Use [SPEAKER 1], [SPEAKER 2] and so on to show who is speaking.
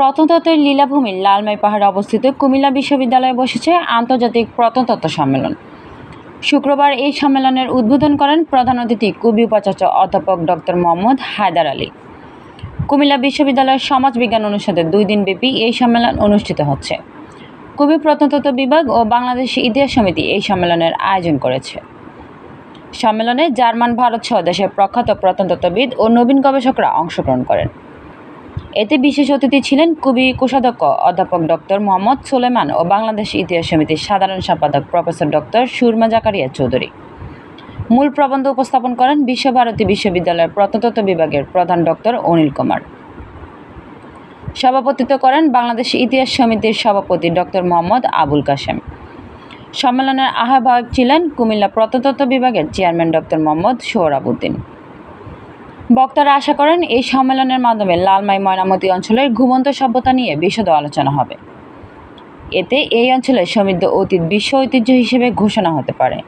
[SPEAKER 1] প্রত্নতত্ত্বের লীলাভূমির লালমাই পাহাড়ে অবস্থিত কুমিল্লা বিশ্ববিদ্যালয়ে বসেছে আন্তর্জাতিক প্রত্নতত্ত্ব সম্মেলন। শুক্রবার এই সম্মেলনের উদ্বোধন করেন প্রধান অতিথি কুবি উপাচার্য অধ্যাপক ডক্টর মোহাম্মদ হায়দার আলী। কুমিল্লা বিশ্ববিদ্যালয়ের সমাজবিজ্ঞান অনুষদের দুই দিনব্যাপী এই সম্মেলন অনুষ্ঠিত হচ্ছে। কুবি প্রত্নতত্ত্ব বিভাগ ও বাংলাদেশ ইতিহাস সমিতি এই সম্মেলনের আয়োজন করেছে। সম্মেলনে জার্মান, ভারত সহ দেশের প্রখ্যাত প্রত্নতত্ত্ববিদ ও নবীন গবেষকরা অংশগ্রহণ করেন। এতে বিশেষ অতিথি ছিলেন কবি কোষাধ্যক্ষ অধ্যাপক ডক্টর মোহাম্মদ সুলেমান ও বাংলাদেশ ইতিহাস সমিতির সাধারণ সম্পাদক প্রফেসর ডক্টর সুরমা জাকারিয়া চৌধুরী। মূল প্রবন্ধ উপস্থাপন করেন বিশ্বভারতী বিশ্ববিদ্যালয়ের প্রত্নতত্ত্ব বিভাগের প্রধান ডক্টর অনিল কুমার। সভাপতিত্ব করেন বাংলাদেশ ইতিহাস সমিতির সভাপতি ডক্টর মোহাম্মদ আবুল কাশেম। সম্মেলনের আহ্বায়ক ছিলেন কুমিল্লা প্রত্নতত্ত্ব বিভাগের চেয়ারম্যান ডক্টর মোহাম্মদ সোহরাবুদ্দিন বক্তারা আশা করেন এই সম্মেলনের মাধ্যমে লালমাই ময়নামতি অঞ্চলের ঘুমন্ত সভ্যতা নিয়ে বিশদ আলোচনা হবে। এতে এই অঞ্চলের সমৃদ্ধ অতীত বিশ্ব ঐতিহ্য হিসেবে ঘোষণা হতে পারে।